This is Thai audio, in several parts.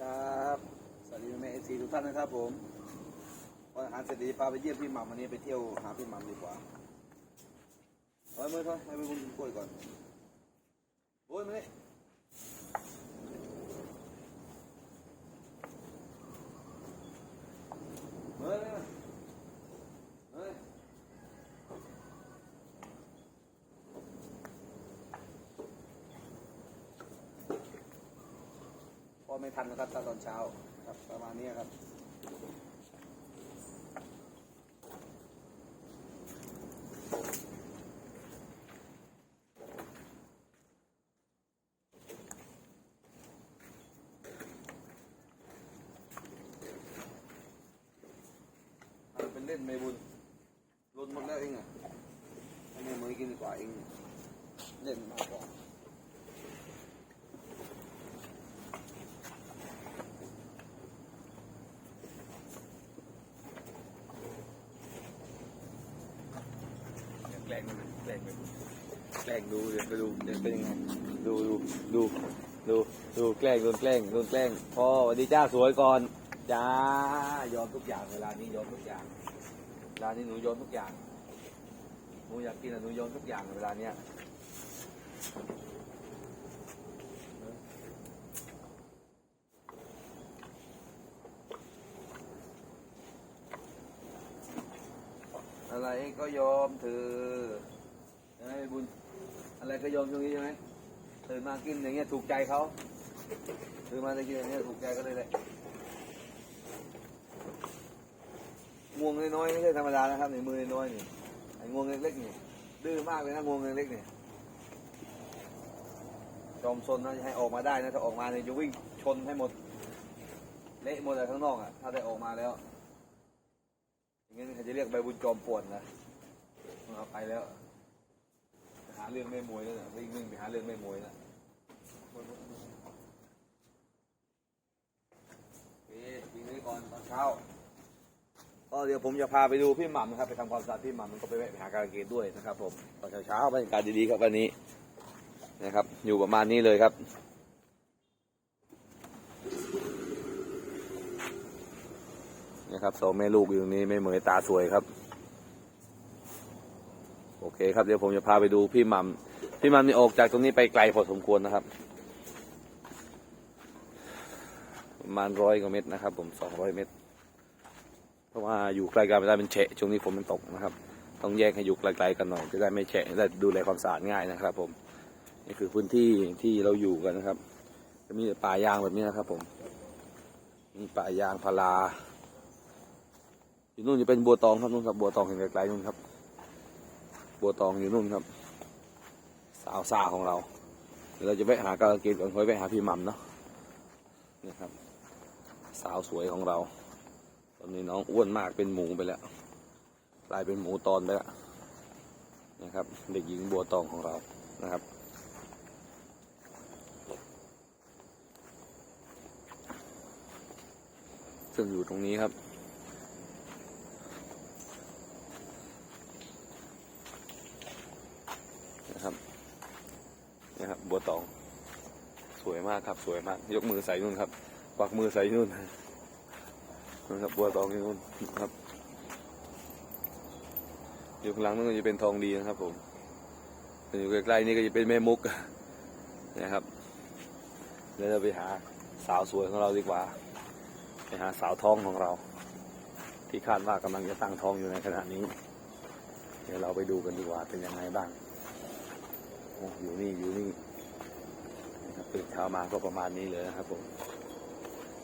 ครับ สวัสดีแม่เอซีทุกท่านนะครับผมพออาหารเสร็จดีพาไปเยี่ยมพี่หมัมวันนี้ไปเที่ยวหาพี่หมัมดีกว่าเอาไว้เมื่อเท่าให้ไปบุญกินกล้วยก่อนโอ้ยไม่ ไม่ทันนะครับตอนเช้าครับประมาณนี้ครับเอาเป็นเล่นไม่บุญรุนหมดแล้วเองอะให้แม่มือกินกว่าเองเล่นมากกว่าแกล้งมันแกล้งมันแกล้ง ดูเดี๋ยวไปดูเดี๋ยวเป็นยังไงดูดูดูดูดูแกล้งโดนแกล้งโดนแกล้งพ่อสวัสดีจ้าสวยก่อนจ้ายอมทุกอย่างเวลานี้ยอมทุกอย่างเวลานี้หนูยอมทุกอย่างหนูอยากกินอะหนูยอมทุกอย่างเวลาเนี้ยอะไรก็ยอมเธอใหมบุญ อะไรก็ยอมตรงนี้ใช่ไหมตื่นมากินอย่างเงี้ยถูกใจเขาตื่นมาจะกินอย่างเงี้ยถูกใจก็เลยแหละงวงน้อยๆไม่ใช่ธรรมดานะครับในมือน้อยๆนี่ไอ้งวงเล็กๆนี่ดื้อมากเลยนะงวงเล็กๆนี่จอมซนนะให้ออกมาได้นะถ้าออกมาเนี่ยจะวิ่งชนให้หมดเละหมดเลยข้างนอกอะถ้าได้ออกมาแล้วอย่างงี้เขาจะเรียกใบบุญจอมป่วนนะเอาไปแล้ว เรื่องแม่มวยแล้วนะวิ่งวิ่งไปหาเรื่องแม่มวยนะเอ๊ะวิ่งนี้ก่อนตอนเช้าก็เดี๋ยวผมจะพาไปดูพี่หม่ำนะครับ ไปทำความสะอาดพี่หม่ำมันก็ไปแวะไปหาการเกตด้วยนะครับ ผมตอนเช้าๆบรรยากาศดีๆครับวันนี้นะครับ อยู่ประมาณนี้เลยครับนะครับสองแม่ลูกอยู่ตรงนี้ไม่เหมยตาสวยครับ เคครับเดี๋ยวผมจะพาไปดูพี่ม่ำพี่ม่ำนี่ออกจากตรงนี้ไปไกลพอสมควรนะครับประมาณร้อยกว่าเมตรนะครับ ผมสองร้อยเมตร เพราะว่าอยู่ไกลกันไม่ได้เป็นเฉะช่วงนี้ฝนมันตกนะครับ ต้องแยกให้อยู่ไกลๆกันหน่อยจะได้ไม่เฉะได้ดูแลความสะอาดง่ายนะครับ ผมนี่คือพื้นที่ที่เราอยู่กันนะครับ จะมีป่ายางแบบนี้นะครับ ผมมีป่ายางพาราอยู่นู่นจะเป็นบัวตองครับนู่นครับบัวตองเห็นไกลๆนู่นครับ บัวตองอยู่นู่นครับ สาวสาของเรา เดี๋ยวเราจะไปหากาเกตก่อนค่อยไปหาพี่หมัมเนาะนี่ครับ สาวสวยของเรา ตอนนี้น้องอ้วนมากเป็นหมูไปแล้วกลายเป็นหมูตอนไปแล้วนะครับ เด็กหญิงบัวตองของเรานะครับซึ่งอยู่ตรงนี้ครับนะครับบัวตอง สวยมากครับสวยมาก ยกมือใส่นู่นครับกวักมือใส่นู่นนะครับบัวตองนู่นครับอยู่ข้างหลังนั่นก็จะเป็นทองดีนะครับผมอยู่ใกล้ๆนี่ก็จะเป็นแม่มุกนะครับเดี๋ยวเราไปหาสาวสวยของเราดีกว่า ไปหาสาวท้องของเรา ที่คาดว่ากำลังจะตั้งท้องอยู่ในขณะนี้ เดี๋ยวเราไปดูกันดีกว่าเป็นยังไงบ้างโอ้อยู่นี่อยู่นี่ ตื่นเช้ามาก็ประมาณนี้เลยนะครับผม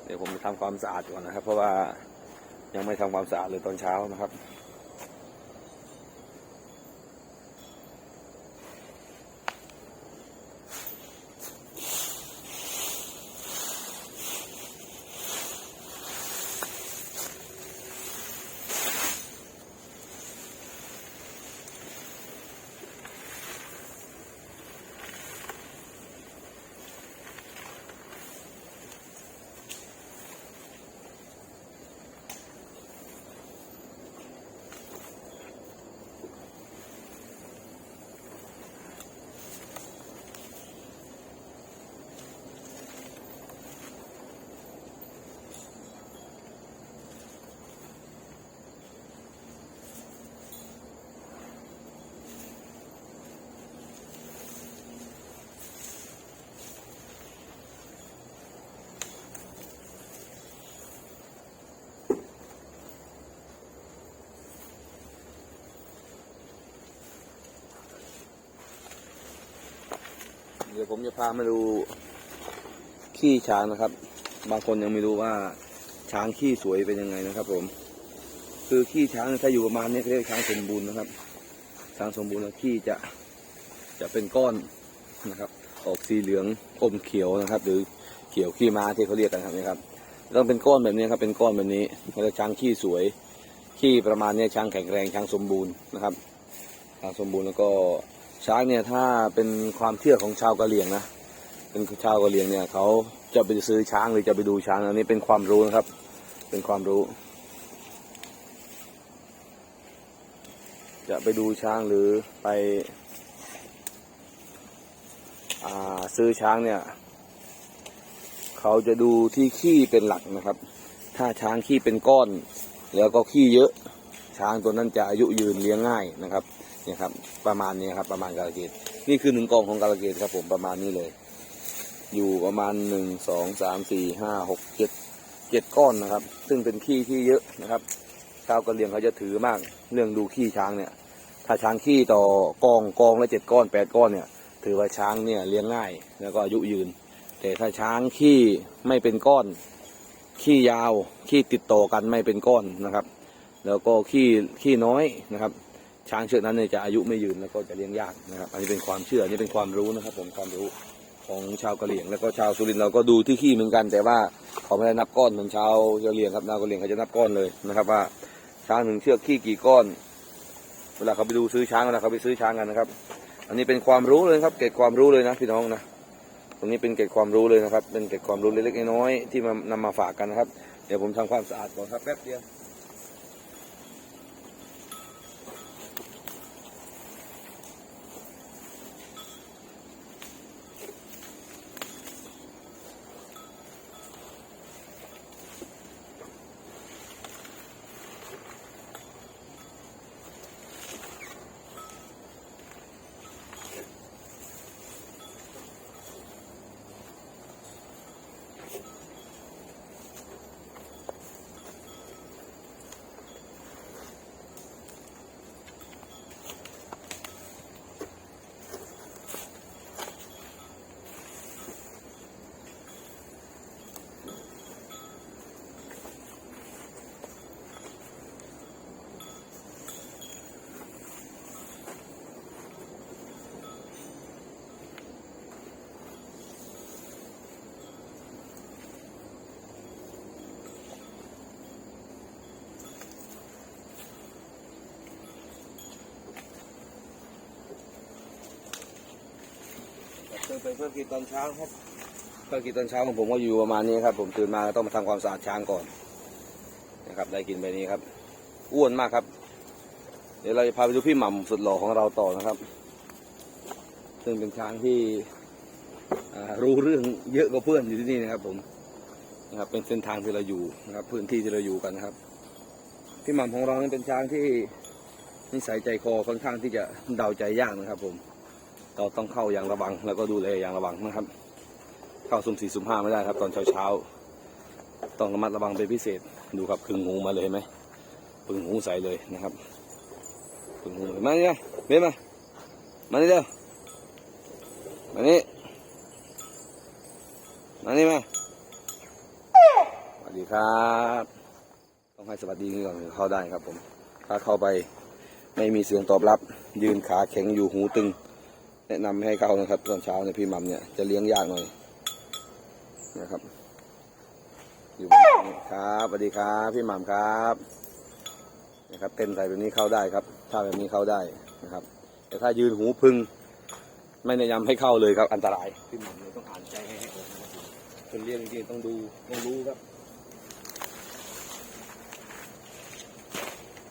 เดี๋ยวผมจะทำความสะอาดก่อนนะครับ เพราะว่ายังไม่ทำความสะอาดเลยตอนเช้านะครับ เดี๋ยวผมจะพามาดูขี้ช้างนะครับ บางคนยังไม่รู้ว่าช้างขี้สวยเป็นยังไงนะครับ ผม คือขี้ช้างถ้าอยู่ประมาณนี้เขาเรียกช้างสมบูรณ์นะครับ ช้างสมบูรณ์แล้วขี้จะจะเป็นก้อนนะครับ ออกสีเหลืองอมเขียวนะครับ หรือเขียวขี้ม้าที่เขาเรียกกันครับนี่ครับต้องเป็นก้อนแบบนี้ครับ เป็นก้อนแบบนี้เขาเรียกช้างขี้สวยขี้ประมาณนี้ช้างแข็งแรงช้างสมบูรณ์นะครับช้างสมบูรณ์แล้วก็ ช้างเนี่ยถ้าเป็นความเชื่อของชาวกะเหรี่ยงนะเป็นชาวกะเหรี่ยงเนี่ยเขาจะไปซื้อช้างหรือจะไปดูช้างอันนี้เป็นความรู้นะครับ เป็นความรู้ จะไปดูช้างหรือไปอซื้อช้างเนี่ยเขาจะดูที่ขี้เป็นหลักนะครับ ถ้าช้างขี้เป็นก้อน แล้วก็ขี้เยอะ ช้างตัวนั้นจะอายุยืนเลี้ยงง่ายนะครับ เนี่ยครับ ประมาณนี้ครับ ประมาณกาลเกตนี่คือหนึ่งกองของกาลเกตครับ ผมประมาณนี้เลย อยู่ประมาณหนึ่งสองสามสี่ห้าหกเจ็ดเจ็ดก้อนนะครับ ซึ่งเป็นขี้ที่เยอะนะครับชาวกะเหรี่ยงเขาจะถือมากเรื่องดูขี้ช้างเนี่ย ถ้าช้างขี้ต่อกองกองละเจ็ดก้อนแปดก้อนเนี่ย ถือว่าช้างเนี่ยเลี้ยงง่าย แล้วก็อายุยืน แต่ถ้าช้างขี้ไม่เป็นก้อน ขี้ยาวขี้ติดต่อกันไม่เป็นก้อนนะครับ แล้วก็ขี้ขี้น้อยนะครับ ช้างเชือกนั้นเนี่ยจะอายุไม่ยืนแล้วก็จะเลี้ยงยากนะครับ อันนี้เป็นความเชื่ออันนี้เป็นความรู้นะครับ ผมความรู้ของชาวกะเหรี่ยง แล้วก็ชาวสุรินทร์เราก็ดูที่ขี้เหมือนกัน แต่ว่าเขาไม่ได้นับก้อนเหมือนชาวกะเหรี่ยงครับชาวกะเหรี่ยงเขาจะนับก้อนเลยนะครับ ว่าช้างหนึ่งเชือกขี้กี่ก้อน เวลาเขาไปดูซื้อช้างเวลาเขาไปซื้อช้างกันนะครับ อันนี้เป็นความรู้เลยครับเกร็ดความรู้เลยนะพี่น้องนะตรงนี้เป็นเกร็ดความรู้เลยนะครับ เป็นเกร็ดความรู้เล็กๆน้อยๆที่มานำมาฝากกันนะครับ เดี๋ยวผมทำความสะอาดก่อนครับแป๊บเดียว เพื่อเพื่อกินตอนเช้าครับเพื่อกินตอนเช้าของผมก็อยู่ประมาณนี้ครับ ผมตื่นมาต้องมาทำความสะอาดช้างก่อนนะครับ ได้กินไปนี้ครับ อ้วนมากครับ เดี๋ยวเราจะพาไปดูพี่หม่ำสุดหล่อของเราต่อนะครับ ซึ่งเป็นช้างที่รู้เรื่องเยอะกว่าเพื่อนอยู่ที่นี่นะครับ ผมนะครับ เป็นเส้นทางที่เราอยู่นะครับ พื้นที่ที่เราอยู่กันนะครับ พี่หม่ำของเราเป็นช้างที่นิสัยใจคอค่อนข้างที่จะเดาใจยากนะครับ ผม เราต้องเข้าอย่างระวัง แล้วก็ดูแลอย่างระวังนะครับ เข้าสุ่มสี่สุ่มห้าไม่ได้ครับ ตอนเช้าเช้าๆต้องระมัดระวังเป็นพิเศษดูครับคึงหูมาเลยไหมพึงหูใส่เลยนะครับพึงหูมาเนี่นะเบ้มามานี่เร็วมานี่มานี่มาสวัสดีครับ ต้องให้สวัสดีก่อนเข้าได้ครับผมถ้าเข้าไปไม่มีเสียงตอบรับ ยืนขาแข็งอยู่หูตึง แนะนำให้เข้านะครับ ตอนเช้าเนี่ยพี่หมัมเนี่ยจะเลี้ยงยากหน่อยนะครับ อยู่บบนี้ครับสวัสดีครับพี่หมัมครับนะครับ เต้นใส่แบบนี้เข้าได้ครับ ถ้าแบบนี้เข้าได้นะครับ แต่ถ้ายืนหูพึ่ง ไม่แนะนำให้เข้าเลยครับ อันตรายพี่หมัมเลยต้องอ่านใจให้ให้ออกนะครับคนเลี้ยงจริงๆต้องดูต้องรู้ครับ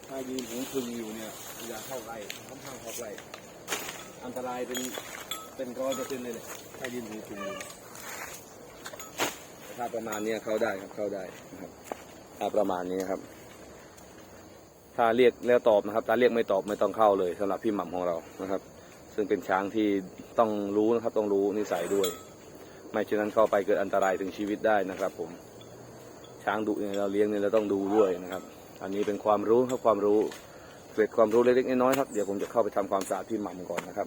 ถ้ายืนหูพึ่งอยู่เนี่ยอย่าเข้าใกล้ค่อนข้างเข้าใกล้ อันตรายเป็นเป็นร้อยเปอร์เซ็นต์เลยเลยถ้ายืนถึงอยู่แต่ถ้าประมาณนี้เข้าได้ครับเข้าได้นะครับถ้าประมาณนี้ครับ ถ้าเรียกแล้วตอบนะครับถ้าเรียกไม่ตอบไม่ต้องเข้าเลยสำหรับพี่หม่ำของเรานะครับ ซึ่งเป็นช้างที่ต้องรู้นะครับ ต้องรู้นิสัยด้วย ไม่เช่นนั้นเข้าไปเกิดอันตรายถึงชีวิตได้นะครับ ผม ช้างดุเนี่ยเราเลี้ยงเนี่ยเราต้องดูด้วยนะครับ อันนี้เป็นความรู้ครับความรู้ เกร็ดความรู้เล็กๆน้อยๆครับ เดี๋ยวผมจะเข้าไปทำความสะอาดที่หม่ำก่อนนะครับ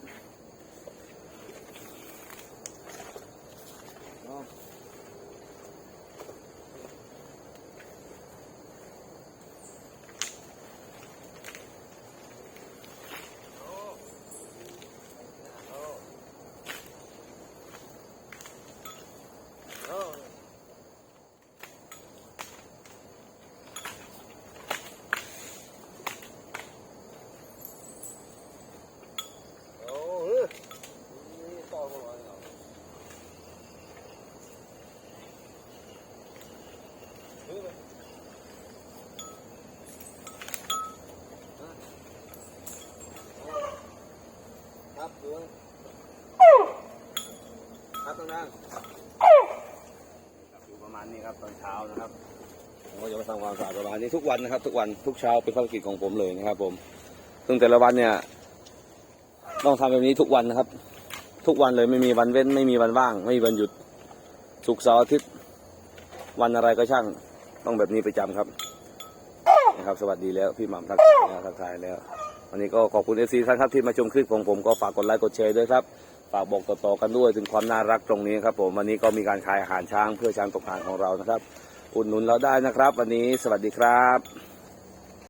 ต้องนั่งอยู่ประมาณนี้ครับตอนเช้านะครับผมก็จะมาทำความสะอาดประมาณนี้ทุกวันนะครับ ทุกวันทุกเช้าเป็นภารกิจของผมเลยนะครับ ผม ซึ่งแต่ละวันเนี่ย ต้องทำแบบนี้ทุกวันนะครับ ทุกวันเลยไม่มีวันเว้น ไม่มีวันว่าง ไม่มีวันหยุดศุกเสาร์อาทิตย์วันอะไรก็ช่างต้องแบบนี้ประจำครับนะครับ สวัสดีแล้วพี่หม่ำทักทายแล้วทักทายแล้ววันนี้ก็ขอบคุณเอฟซีท่านครับที่มาชมคลิปของผมก็ฝากกดไลค์กดแชร์ด้วยครับ ฝากบอกต่อๆกันด้วยถึงความน่ารักตรงนี้ครับผมวันนี้ก็มีการขายอาหารช้างเพื่อช้างตกทางของเรานะครับ อุดหนุนเราได้นะครับ วันนี้สวัสดีครับ